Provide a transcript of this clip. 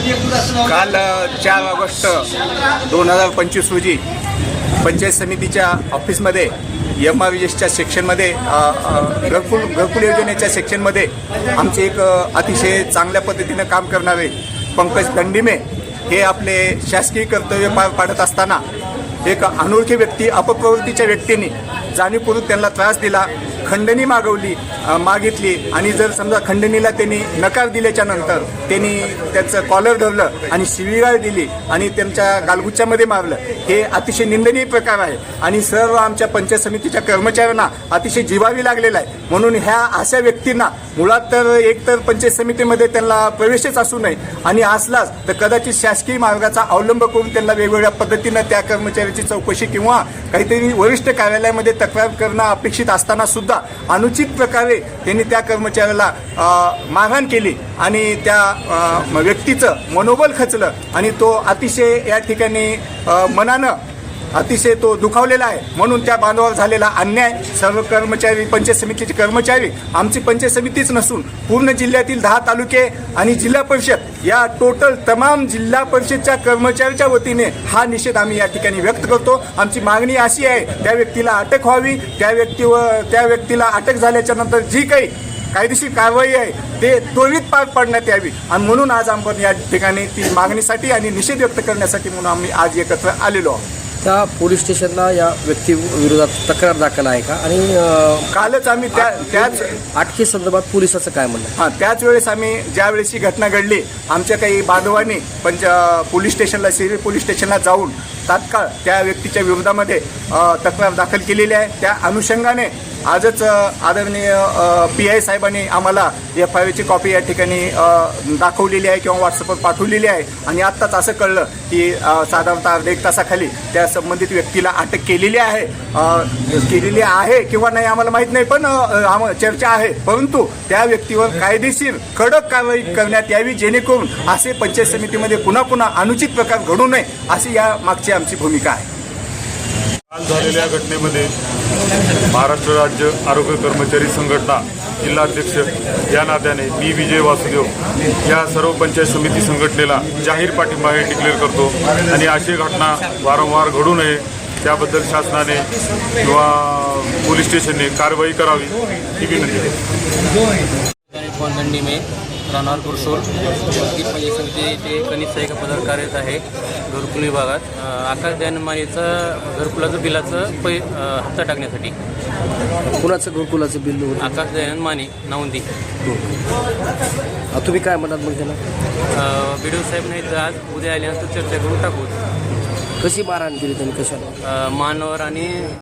काल चार ऑगस्ट दोन हजार पंचवीस रोजी पंचायत समितीच्या ऑफिसमध्ये एम आर एसच्या सेक्शनमध्ये घरकुल घरकुल योजनेच्या सेक्शनमध्ये आमचे एक अतिशय चांगल्या पद्धतीनं काम करणारे पंकज दंडिमे हे आपले शासकीय कर्तव्य पार पाडत असताना एक अनोळखी व्यक्ती अपप्रवृत्तीच्या व्यक्तीने जाणीवपूर्वक त्यांना त्रास दिला. खंडणी मागवली मागितली. आणि जर समजा खंडणीला त्यांनी नकार दिल्याच्या नंतर त्यांनी त्याचं कॉलर धरलं आणि शिवीगाळ दिली आणि त्यांच्या गालगुच्च्यामध्ये मारलं हे अतिशय निंदनीय प्रकार आहे. आणि सर्व आमच्या पंचायत समितीच्या कर्मचाऱ्यांना अतिशय जिवावी लागलेला आहे. म्हणून ह्या अशा व्यक्तींना मुळात तर एक तर पंचायत समितीमध्ये त्यांना प्रवेशच असू नये. आणि असलाच तर कदाचित शासकीय मार्गाचा अवलंब करून त्यांना वेगवेगळ्या पद्धतीनं त्या कर्मचाऱ्याची चौकशी किंवा काहीतरी वरिष्ठ कार्यालयामध्ये तक्रार करणं अपेक्षित असताना सुद्धा अनुचित प्रकारे त्यांनी त्या कर्मचाऱ्याला मारहाण केली आणि त्या व्यक्तीचं मनोबल खचलं आणि तो अतिशय या ठिकाणी मनानं अतिशय तो दुखावलेला आहे. म्हणून त्या बांधवावर झालेला अन्याय सर्व कर्मचारी पंचायत समितीचे कर्मचारी आमची पंचायत समितीच नसून पूर्ण जिल्ह्यातील दहा तालुके आणि जिल्हा परिषद या टोटल तमाम जिल्हा परिषदच्या कर्मचाऱ्याच्या वतीने हा निषेध आम्ही या ठिकाणी व्यक्त करतो. आमची मागणी अशी आहे त्या व्यक्तीला अटक व्हावी. त्या व्यक्तीवर त्या व्यक्तीला अटक झाल्याच्यानंतर जी काही कायदेशीर कारवाई आहे ते त्वरित पार पाडण्यात यावी. आणि म्हणून आज आपण या ठिकाणी ती मागणीसाठी आणि निषेध व्यक्त करण्यासाठी म्हणून आम्ही आज एकत्र आलेलो आहोत. त्या पोलीस स्टेशनला या व्यक्ती विरोधात तक्रार दाखल आहे का आणि कालच आम्ही त्या त्याच अटके संदर्भात पोलिसाचं काय म्हणणं आहे? हां त्याच वेळेस आम्ही ज्या वेळेस ही घटना घडली आमच्या काही बांधवांनी पंच पोलीस स्टेशनला सिव्हिल पोलीस स्टेशनला जाऊन तात्काळ त्या व्यक्तीच्या विरोधामध्ये तक्रार दाखल केलेली आहे त्या अनुषंगाने आजच आदरणीय पी आय साहेबांनी आम्हाला एफ आय ची कॉपी या ठिकाणी दाखवलेली आहे किंवा व्हॉट्सअपवर पाठवलेली आहे. आणि आत्ताच असं कळलं की साधारणतः अर्धा एक तासाखाली त्या संबंधित व्यक्तीला अटक केलेली आहे. केलेली आहे किंवा नाही आम्हाला माहीत नाही पण चर्चा आहे. परंतु त्या व्यक्तीवर कायदेशीर कडक कारवाई करण्यात यावी जेणेकरून असे पंचायत समितीमध्ये पुन्हा पुन्हा अनुचित प्रकार घडू नये अशी या मागची आमची भूमिका आहे. काल झालेल्या घटनेमध्ये महाराष्ट्र राज्य आरोग्य कर्मचारी संघटना जिल्हाध्यक्ष या नात्याने मी विजय वासुदेव या सर्व पंचायत समिती संघटनेला जाहीर पाठिंबा हे डिक्लेअर करतो. आणि अशी घटना वारंवार घडू नये त्याबद्दल शासनाने किंवा पोलीस स्टेशनने कारवाई करावी ही विनंती राहणार कुरसोल वकील पंचायत समिती ते कनिष्ठ सहाय्यक पदावर कार्यरत आहे घरकुल विभागात. आकाश दयानमानीचं घरकुलाचं बिलाचं पै हप्ता टाकण्यासाठी. कुणाचं घरकुलाचं बिल? होतं? आकाश दयानंद माने नावंदी. तुम्ही काय म्हणतात मग त्याला? बी साहेब नाही तर आज उद्या आल्यानंतर चर्चा करून टाकू. कशी मारहाण केली त्यांनी? कशाला? अं, मानवर आणि